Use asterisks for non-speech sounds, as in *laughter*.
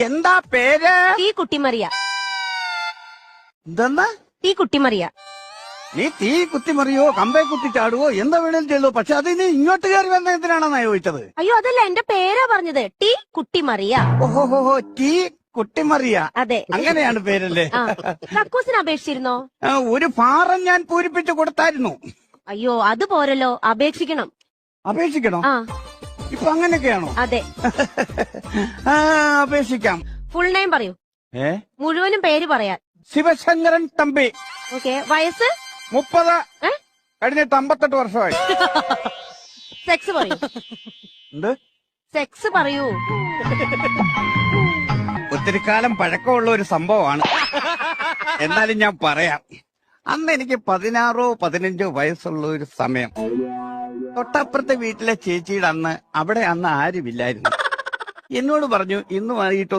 എന്താ പേര്? തീ കുട്ടിമറിയ. എന്തെന്നാ തീ കുട്ടിമറിയ. നീ തീ കുത്തിമറിയോ കമ്പേ കുത്തി ചാടുവോ എന്താ വേണേലും ചെയ്തോ. പക്ഷെ അത് നീ ഇങ്ങോട്ട് കയറി വന്ന എന്തിനാണെന്നാ ചോദിച്ചത്? അയ്യോ അതല്ല എന്റെ പേരാ പറഞ്ഞത്. ടീ കുട്ടിമറിയ. ഓഹോ ടീ കുട്ടിമറിയ. അതെ. അങ്ങനെയാണ് പേരല്ലേ? ആ കക്കൂസിന് അപേക്ഷിച്ചിരുന്നോ? ആ, ഒരു ഫാറം ഞാൻ പൂരിപ്പിച്ചു കൊടുത്തായിരുന്നു. അയ്യോ അത് പോരല്ലോ. അപേക്ഷിക്കണം. അപേക്ഷിക്കണോ? ആ. ഇപ്പൊ അങ്ങനെയൊക്കെയാണോ അതെ. *laughs* ആ, അപേക്ഷിക്കാം. ഫുൾ നെയിം പറയൂ. ഏ? മുഴുവനും പേര് പറയാൻ. ശിവശങ്കരൻ തമ്പി. ഓക്കെ വയസ്സ്? മുപ്പത്. ഏ? കഴിഞ്ഞിട്ട് അമ്പത്തെട്ട് വർഷമായി. *laughs* സെക്സ് പറയൂ. എന്ത്? സെക്സ് പറയൂ. ഒത്തിരി കാലം പഴക്കമുള്ള ഒരു സംഭവമാണ്. എന്നാലും ഞാൻ പറയാം. അന്ന് എനിക്ക് പതിനാറോ പതിനഞ്ചോ വയസ്സുള്ള ഒരു സമയം. തൊട്ടപ്പുറത്തെ വീട്ടിലെ ചേച്ചിയുടെ അന്ന് അവിടെ അന്ന് ആരുമില്ലായിരുന്നു. എന്നോട് പറഞ്ഞു ഇന്ന് വൈകിട്ട്